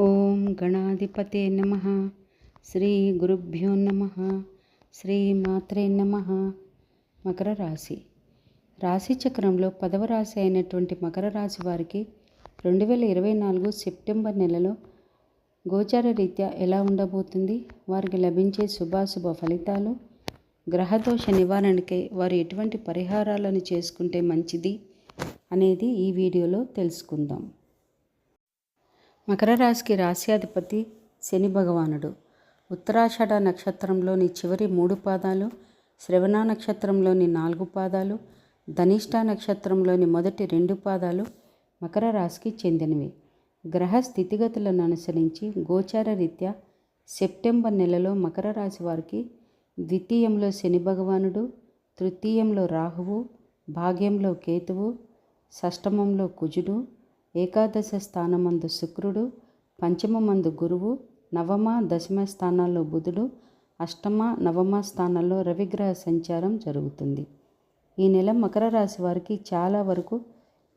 ఓం గణాధిపతే నమ. శ్రీ గురుభ్యో నమ. శ్రీ మాత్రే నమ. మకర రాశి. రాశి చక్రంలో పదవ రాశి అయినటువంటి మకర రాశి వారికి రెండు వేల ఇరవై నాలుగు సెప్టెంబర్ నెలలో గోచార రీత్యా ఎలా ఉండబోతుంది? వారికి లభించే శుభాశుభ ఫలితాలు గ్రహదోష నివారణకై వారు ఎటువంటి పరిహారాలను చేసుకుంటే మంచిది అనేది ఈ వీడియోలో తెలుసుకుందాం. మకర రాశికి రాశ్యాధిపతి శని భగవానుడు. ఉత్తరాషాఢ నక్షత్రంలోని చివరి మూడు పాదాలు శ్రవణ నక్షత్రంలోని నాలుగు పాదాలు ధనిష్ట నక్షత్రంలోని మొదటి రెండు పాదాలు మకర రాశికి చెందినవి. గ్రహ స్థితిగతులను అనుసరించి గోచార రీత్యా సెప్టెంబర్ నెలలో మకర రాశి వారికి ద్వితీయంలో శని భగవానుడు తృతీయంలో రాహువు భాగ్యంలో కేతువు షష్టమంలో కుజుడు ఏకాదశ స్థానమందు శుక్రుడు పంచమమందు గురువు నవమ దశమ స్థానాల్లో బుధుడు అష్టమ నవమ స్థానాల్లో రవిగ్రహ సంచారం జరుగుతుంది. ఈ నెల మకర రాశి వారికి చాలా వరకు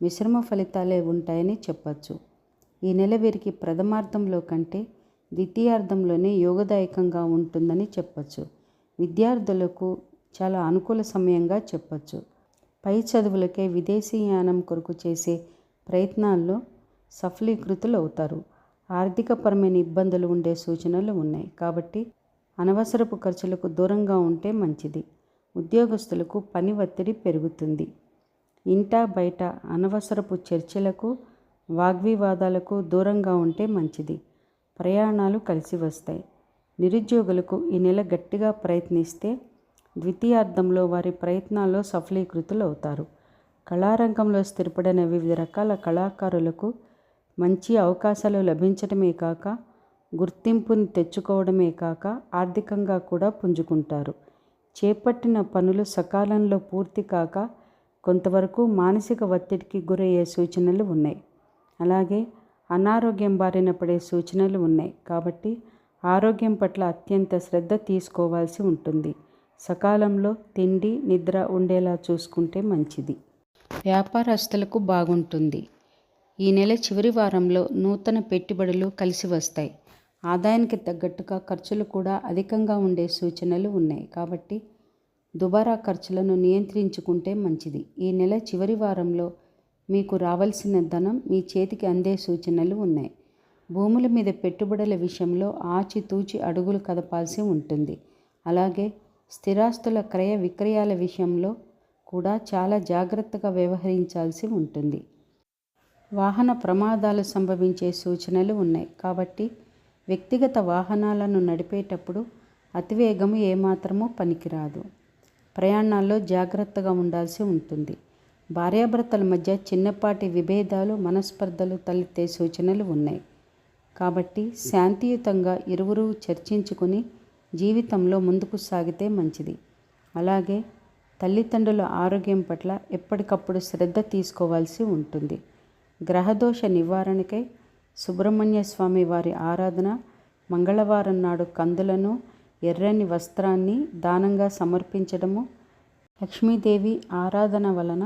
మిశ్రమ ఫలితాలే ఉంటాయని చెప్పచ్చు. ఈ నెల వీరికి ప్రథమార్థంలో కంటే ద్వితీయార్థంలోనే యోగదాయకంగా ఉంటుందని చెప్పచ్చు. విద్యార్థులకు చాలా అనుకూల సమయంగా చెప్పచ్చు. పై చదువులకే విదేశీయానం కొరకు చేసే ప్రయత్నాల్లో సఫలీకృతులు అవుతారు ఆర్థికపరమైన ఇబ్బందులు ఉండే సూచనలు ఉన్నాయి. కాబట్టి అనవసరపు ఖర్చులకు దూరంగా ఉంటే మంచిది. ఉద్యోగస్తులకు పని ఒత్తిడి పెరుగుతుంది. ఇంటా బయట అనవసరపు చర్చలకు వాగ్వివాదాలకు దూరంగా ఉంటే మంచిది. ప్రయాణాలు కలిసి వస్తాయి. నిరుద్యోగులకు ఈ నెల గట్టిగా ప్రయత్నిస్తే ద్వితీయార్థంలో వారి ప్రయత్నాల్లో సఫలీకృతులు అవుతారు కళారంగంలో స్థిరపడిన వివిధ రకాల కళాకారులకు మంచి అవకాశాలు లభించడమే కాక గుర్తింపుని తెచ్చుకోవడమే కాక ఆర్థికంగా కూడా పుంజుకుంటారు. చేపట్టిన పనులు సకాలంలో పూర్తి కాక కొంతవరకు మానసిక ఒత్తిడికి గురయ్యే సూచనలు ఉన్నాయి. అలాగే అనారోగ్యం బారిన పడే సూచనలు ఉన్నాయి. కాబట్టి ఆరోగ్యం పట్ల అత్యంత శ్రద్ధ తీసుకోవాల్సి ఉంటుంది. సకాలంలో తిండి నిద్ర ఉండేలా చూసుకుంటే మంచిది. వ్యాపారస్తులకు బాగుంటుంది. ఈ నెల చివరి వారంలో నూతన పెట్టుబడులు కలిసి వస్తాయి. ఆదాయానికి తగ్గట్టుగా ఖర్చులు కూడా అధికంగా ఉండే సూచనలు ఉన్నాయి. కాబట్టి దుబారా ఖర్చులను నియంత్రించుకుంటే మంచిది. ఈ నెల చివరి వారంలో మీకు రావాల్సిన ధనం మీ చేతికి అందే సూచనలు ఉన్నాయి. భూముల మీద పెట్టుబడుల విషయంలో ఆచితూచి అడుగులు కదపాల్సి ఉంటుంది. అలాగే స్థిరాస్తుల క్రయ విక్రయాల విషయంలో కూడా చాలా జాగ్రత్తగా వ్యవహరించాల్సి ఉంటుంది. వాహన ప్రమాదాలు సంభవించే సూచనలు ఉన్నాయి. కాబట్టి వ్యక్తిగత వాహనాలను నడిపేటప్పుడు అతివేగము ఏమాత్రమూ పనికిరాదు. ప్రయాణాల్లో జాగ్రత్తగా ఉండాల్సి ఉంటుంది. భార్యాభర్తల మధ్య చిన్నపాటి విభేదాలు మనస్పర్ధలు తలెత్తే సూచనలు ఉన్నాయి. కాబట్టి శాంతియుతంగా ఇరువురు చర్చించుకొని జీవితంలో ముందుకు సాగితే మంచిది. అలాగే తల్లిదండ్రుల ఆరోగ్యం పట్ల ఎప్పటికప్పుడు శ్రద్ధ తీసుకోవాల్సి ఉంటుంది. గ్రహదోష నివారణకై సుబ్రహ్మణ్య స్వామి వారి ఆరాధన మంగళవారం నాడు కందులను ఎర్రని వస్త్రాన్ని దానంగా సమర్పించడము లక్ష్మీదేవి ఆరాధన వలన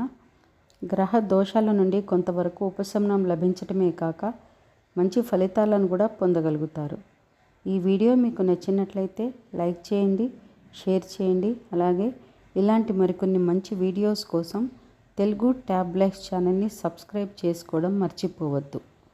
గ్రహ దోషాల నుండి కొంతవరకు ఉపశమనం లభించటమే కాక మంచి ఫలితాలను కూడా పొందగలుగుతారు. ఈ వీడియో మీకు నచ్చినట్లయితే లైక్ చేయండి షేర్ చేయండి అలాగే ఇలాంటి మరికొన్ని మంచి వీడియోస్ కోసం తెలుగు ట్యాబ్లెట్స్ ఛానల్ని సబ్స్క్రైబ్ చేసుకోవడం మర్చిపోవద్దు.